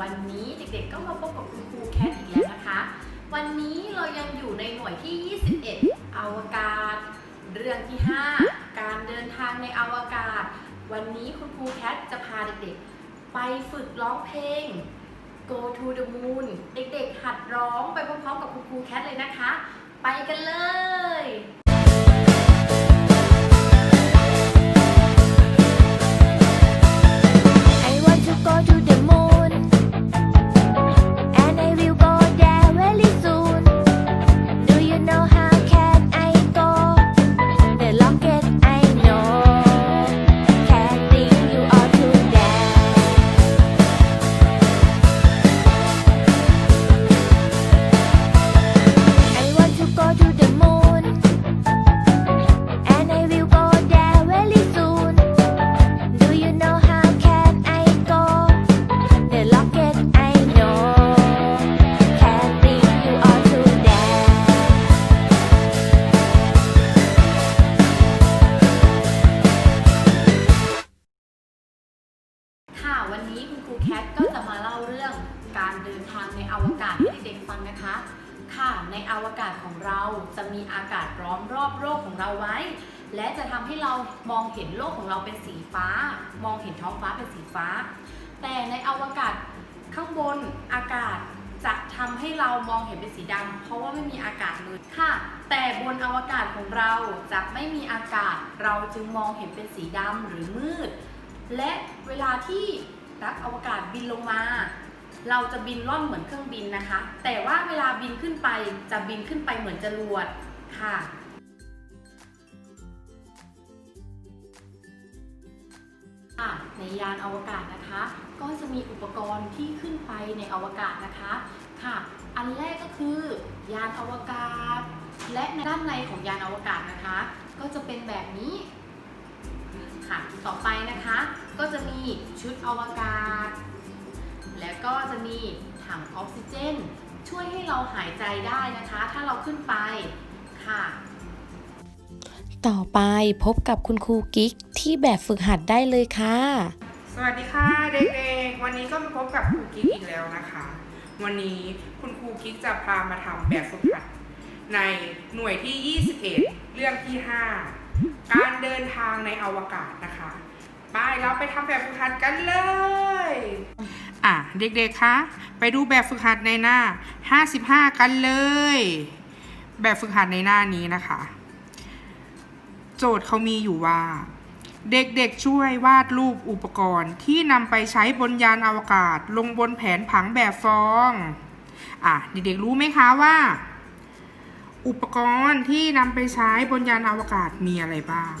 วันนี้เด็กๆก็มาพบกับคุณครูแคทอีกแล้วนะคะ วันนี้เรายังอยู่ในหน่วยที่ 21 อวกาศ เรื่องที่ 5 การเดินทางในอวกาศ วันนี้คุณครูแคทจะพาเด็กๆ ไปฝึกร้องเพลง Go to the Moon เด็กๆ หัดร้องไปพร้อมๆกับคุณครูแคทเลยนะคะ ไปกันเลย ค่ะ วันนี้คุณครูแคทก็จะมาเล่าเรื่องการเดินทางในอวกาศให้เด็กฟังนะคะ ค่ะ ในอวกาศของเราจะมีอากาศล้อมรอบโลกของเราไว้ และจะทำให้เรามองเห็นโลกของเราเป็นสีฟ้า มองเห็นท้องฟ้าเป็นสีฟ้า แต่ในอวกาศข้างบนอากาศจะทำให้เรามองเห็นเป็นสีดำเพราะว่าไม่มีอากาศเลยค่ะ แต่บนอวกาศของเราจะไม่มีอากาศ เราจึงมองเห็นเป็นสีดำหรือมืด และเวลาที่นักอวกาศบินลงมา เราจะบินล่อนเหมือนเครื่องบินนะคะ แต่ว่าเวลาบินขึ้นไปจะบินขึ้นไปเหมือนจรวดค่ะในยานอวกาศนะคะ ก็จะมีอุปกรณ์ที่ขึ้นไปในอวกาศนะคะค่ะ อันแรกก็คือยานอวกาศ และด้านในของยานอวกาศนะคะ ก็จะเป็นแบบนี้ ต่อไปนะคะ ก็จะมีชุดอวกาศ แล้วก็จะมีถังออกซิเจน ช่วยให้เราหายใจได้นะคะ ถ้าเราขึ้นไปค่ะ ต่อไปพบกับคุณครูกิ๊กที่แบบฝึกหัดได้เลยค่ะ สวัสดีค่ะเด็กๆ วันนี้ก็มาพบกับครูกิ๊กอีกแล้วนะคะ วันนี้คุณครูกิ๊กจะพามาทำแบบฝึกหัด ในหน่วยที่ 21 เรื่องที่ 5 การเดินางในอวกาศนะคะไปเราไปทำแบบฝึกหัดกันเลย อะเด็กๆคะไปดูแบบฝึกหัดในหน้า 55 กันเลย แบบฝึกหัดในหน้านี้นะคะ โจทย์เขามีอยู่ว่า เด็กๆช่วยวาดรูปอุปกรณ์ที่นำไปใช้บนยานอวกาศ ลงบนแผนผังแบบฟอง อะเด็กๆรู้ไหมคะว่า อุปกรณ์ที่นำไปใช้บนยานอวกาศมีอะไรบ้าง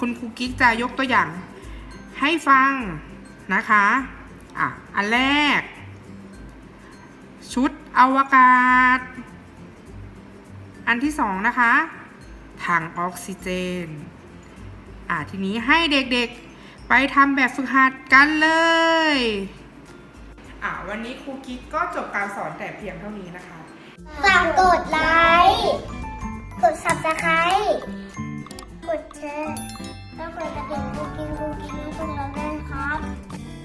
คุณครูกิ๊กจะยกตัวอย่างให้ฟังนะคะอะอันแรก ชุดอวกาศ อันที่สองนะคะถังออกซิเจนอ่าทีนี้ให้เด็กๆไปทำแบบฝึกหัดกันเลยอ่าวันนี้ครูกิ๊กก็จบการสอนแต่เพียงเท่านี้นะคะ ฝากกดไลค์ กด subscribe กดแชร์ แล้วกดกระดิ่งกุ๊กกิ๊งกุ๊กกิ๊งให้พวกเราด้วยนะครับ